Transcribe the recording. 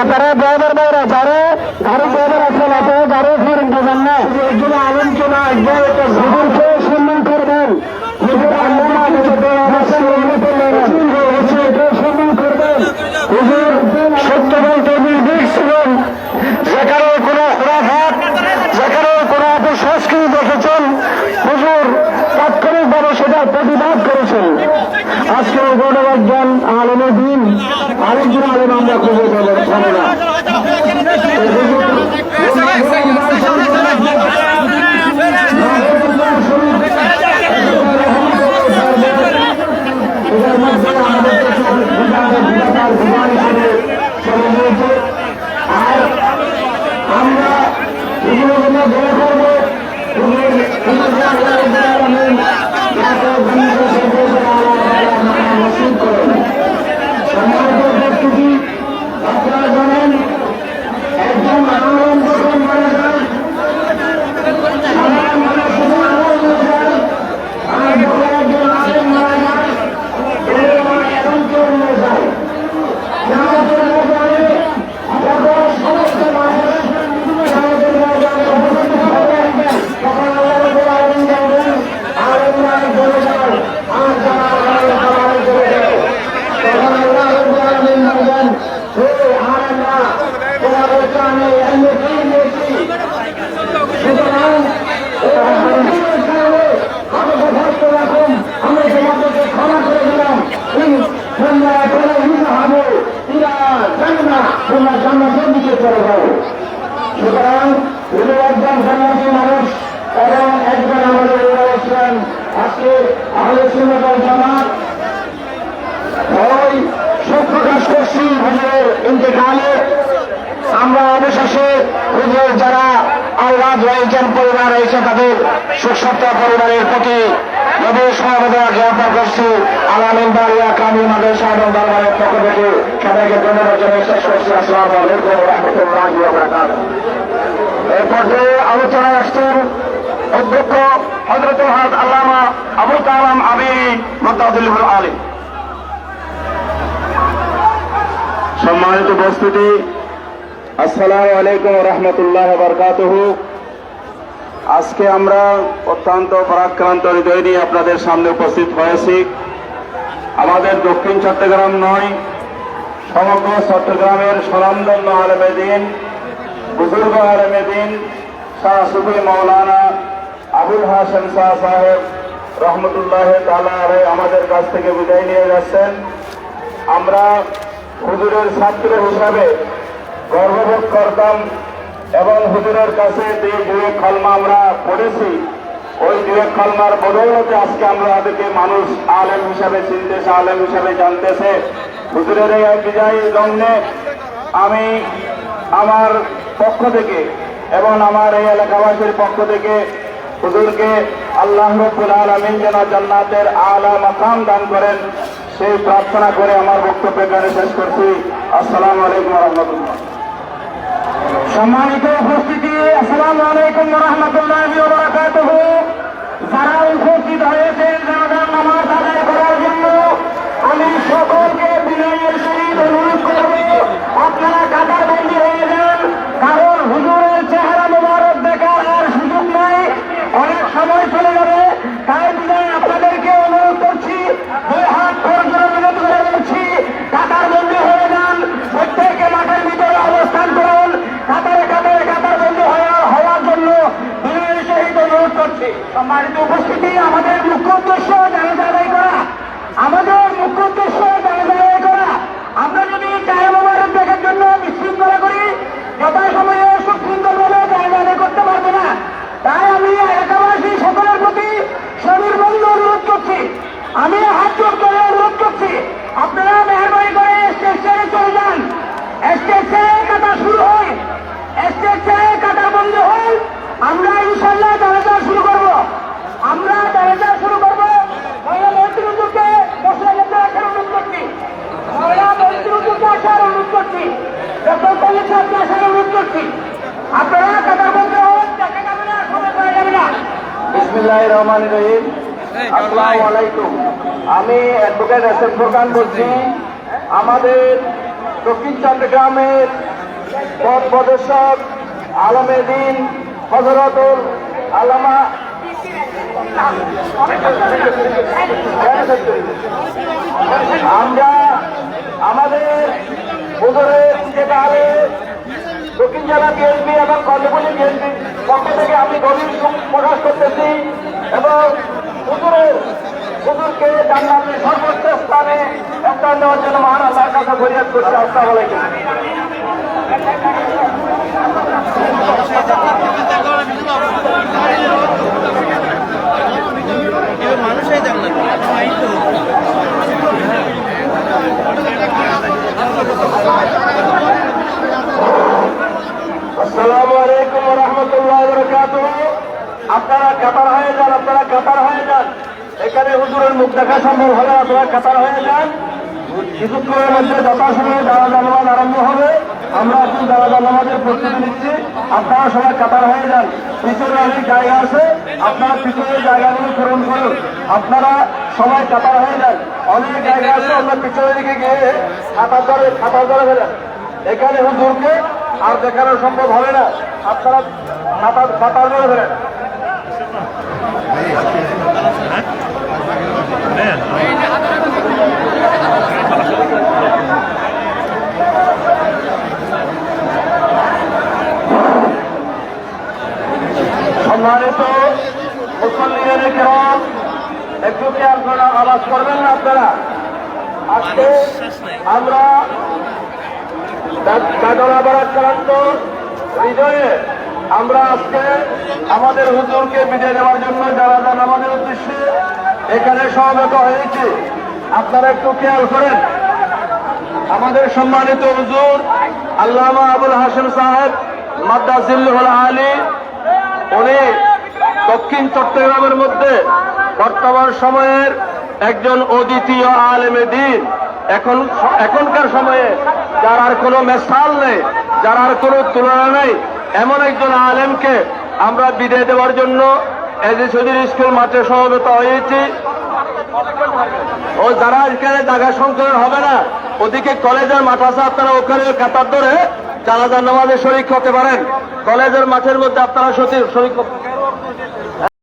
আপনারা ড্রাইভার যারা গাড়ি ড্রাইভার আছেন আপনারা গাড়ি ফিরেন দেবেন না। একজন আলোচনা হুজুরকে সম্মান করবেন? হুজুর আল্লাহ সম্মান করবেন? হুজুর সত্য বলতে নির্ভীক ছিলেন। যেখানে কোনো খোরাফাত যেখানে কোনো অপসংস্কৃতি দেখেছেন। হুজুর তাৎক্ষণিকভাবে সেটা প্রতিবাদ করেছেন। আজকে গণবাজ্ঞান আলমের দিন আরেকজন আলেম আমরা খুঁজে পেলাম পাবো না এটার মধ্যে আমাদের কাছে বিধানের বিধাতার বিধান হিসেবে চলে গিয়েছে আর আমরা এগুলো জন্য দোয়া করব হুজুর হুজুর আল্লাহ রাব্বুল আলামিন যাতে বন্ধু সদস্য আল্লাহ নসিব করেন সম্মানিত উপস্থিতি আপনারা জানেন একজন আনন্দ যখন মারা যান সাধারণ মানুষ শুধু আনন্দ যায় আর যখন একজন আলেম মারা যায় এর মানে এমন কেউ নিয়ে যায় জামাতের ময়দানে যখন সমস্ত মানুষ জামাতের ময়দানে উপস্থিত হবেন তখন আল্লাহ রাব্বুল আলামিন বলবেন আলেমরা চলে যাও আর যারা আলেম তারা চলে যাও তখন আল্লাহ রাব্বুল আলামিন বলবেন হে আলেমরা তোমাদেরকে আমি এমনি দিয়েছি সুতরাং এই আহ্বানের কারণে আমাকে ভক্ত রাখুন আমি তোমাদেরকে ক্ষমা করে দিলাম এই তোমরা কোনো হিংসা হবে ইরা জানি না তোমরা জান্নাতের দিকে সুতরাং উনি একজন জান্নাতি মানুষ এবং একজন আমাদের রয়েছেন আজকে সুন্নাত ওয়াল জামাত। ওই শোক প্রকাশ করছি হুজুরের ইন্তেকালে আমরা অবশেষে হুজুর যারা আল্লাহ রয়েছেন পরিবার রয়েছে তাদের সুখ সপ্তাহ পরিবারের প্রতি নবী সহমদা জ্ঞাপন করছি। আলামিন বাড়িয়া কামিল মাদের সাহেব দরবারের পক্ষ থেকে সবাইকে ধন্যবাদ জানিয়ে শেষ করছি। আসসালাম আলাইকুম রহমতুল্লাহ এই পর্যায়ে আলোচনায় আসছেন আজকে আমরা অত্যন্ত পরাক্রান্ত হৃদয় নিয়ে আপনাদের সামনে উপস্থিত হয়েছি। আমাদের দক্ষিণ চট্টগ্রাম নয়, সমগ্র চট্টগ্রামের স্বনামধন্য আলমেদিন বুজুর্গ আলমেদিন শাহ সুফি মৌলানা আবুল হাসান শাহ সাহেব রহমতুল্লাহ তালা আমাদের কাছ থেকে বিদায় নিয়ে যাচ্ছেন। আমরা হুজুরের ছাত্র হিসাবে গর্ববোধ করতাম এবং হুজুরের কাছে যে দুয়ে খালমা আমরা পড়েছি, ওই দুয়ে খালমার বদৌলতে আজকে আমরা তাদেরকে মানুষ আলেম হিসাবে চিনতেছে আলেম হিসাবে জানতেছে। হুজুরের এই বিজয়ী লগ্নে আমি আমার পক্ষ থেকে এবং আমার এই এলাকাবাসীর পক্ষ থেকে হুজুরকে আল্লাহ রব্বুল আলমিন যেন জান্নাতের আলা মাকাম দান করেন, সেই প্রার্থনা করে আমার বক্তব্য এখানে শেষ করছি। আসসালামু আলাইকুম রহমতুল্লাহ। সম্মানিত উপস্থিতি আসসালামু আলাইকুম রহমতুল্লাহ বারাকাতুহ যারা উপস্থিত হয়েছেন জানাজার নামাজ আদায় করার জন্য আমি সকলকে বিনয়ের সহিত অনুরোধ করব আপনারা কাতার বন্দী হয়ে যান কারণ হুজুরের চেহারা মোবারক দেখার আর সুযোগ নাই অনেক সময় চলে যাবে তাই বিনয় আপনাদেরকে অনুরোধ করছি দুই হাত করে বিরোধ করে বলছি কাতার বন্দী হয়ে যান প্রত্যেকে মাঠের ভিতরে অবস্থান করুন কাতারে কাতারে কাতার বন্ধু হওয়ার জন্য বিনয়ের সহিত অনুরোধ করছি সম্মানিত উপস্থিতি আমাদের মুখ্য উদ্দেশ্য জানাজা আদায় করা আমাদের মুখ্য উদ্দেশ্য জানাজা আদায় করা আমরা যদি চায় মোবারক দেখার জন্য বিশৃঙ্খলা করি যথাসময়ে খুব সুন্দরভাবে জানাজা আদায় করতে পারব না তাই আমি এলাকাবাসী সকলের প্রতি শরীর বন্ধ অনুরোধ করছি আমি হাত জোর করে অনুরোধ করছি আপনারা মেহরবানি করে স্টেশনে চলে যান স্টেশনে কাটা শুরু হয় স্টেশনে কাটা বন্ধ হয় আমরা ইনশাল্লাহ জানাজা শুরু করব। আমরা জানাজা শুরু করব। মহিলা মন্ত্রীকে বসে আসার অনুরোধ করছি মহিলা মন্ত্রীকে আসার অনুরোধ করছি ডক্টর কলেজ সাহেবকে আসার অনুরোধ করছি আপনারা কাটার বন্ধ হন দেখা যাবে না সময় করা যাবে না। বিসমিল্লাহ রহমান রহিম। আসসালামু আলাইকুম। আমি অ্যাডভোকেট এস এম ফোরকান বলছি। আমাদের দক্ষিণ চট্টগ্রামের পথ প্রদর্শক আলমে দিন হজরতুল আলামা। আমরা আমাদের হুজুরের ইন্তেকালে দক্ষিণ জেলা বিএনপি এবং কর্মপল্লী বিএনপি পক্ষ থেকে আমি গভীর শোক প্রকাশ করতেছি এবং হুজুরের হুজুরকে জান্নাতের সর্বোচ্চ স্থানে স্থান দেওয়ার জন্য মহান আল্লাহর কাছে ফরিয়াদ করছি। আসসালামু আলাইকুম। মানুষই জান্নাত আসসালামু আলাইকুম রহমতুল্লাহ বরকাত আপনারা কাতার হয়ে যান, আপনারা কাতার হয়ে এখানে হুজুরের মুখ দেখা সম্ভব হলে আপনারা কাতার হয়ে যান। কিছুক্ষণের মধ্যে যথাসময়ে জানাজা নামাজ আরম্ভ হবে। আমরা এখন দাদা নামাজের প্রস্তুতি নিচ্ছি। আপনারা সবাই কাতার হয়ে যান। পিছনে অনেক জায়গা আছে। আপনারা পিছনের জায়গাগুলো পূরণ করুন। আপনারা সবাই কাতার হয়ে যান। অনেক জায়গা আছে, আমরা পিছনের দিকে গিয়ে খাতার ধরে খাতার ধরে ফেলেন। এখানে হুজুরকে আর দেখানো সম্ভব হবে না। আপনারা খাতার খাতার ধরে ফেলেন সম্মানিত মুসল্লিদের কেমন একটু কি আপনারা আওয়াজ করবেন না আপনারা? আজকে আমরা কাটনা বারাক্রান্ত হৃদয়ে আমরা আজকে আমাদের হুজুরকে বিদায় দেওয়ার জন্য যারা যান আমাদের উদ্দেশ্যে এখানে সমবেত হয়েছে আপনারা একটু খেয়াল করেন। আমাদের সম্মানিত হুজুর আল্লামা আবুল হাসেম সাহেব মাদ্দাজিল্লুল আলী উনি দক্ষিণ চট্টগ্রামের মধ্যে বর্তমান সময়ের একজন অদ্বিতীয় আলেমে দিন। এখন এখনকার সময়ে যার আর কোনো মেসাল নেই, যার আর কোনো তুলনা নেই, এমন একজন আলেমকে আমরা বিদায় দেওয়ার জন্য এজে সদির স্কুল মাঠে সমবেত হয়েছি। ও যারা এখানে জায়গা সংকলন হবে না, ওদিকে কলেজের মাঠ আছে, আপনারা ওখানে কাতার ধরে জানাজার নামাজে শরিক হতে পারেন। কলেজের মাঠের মধ্যে আপনারা শরিক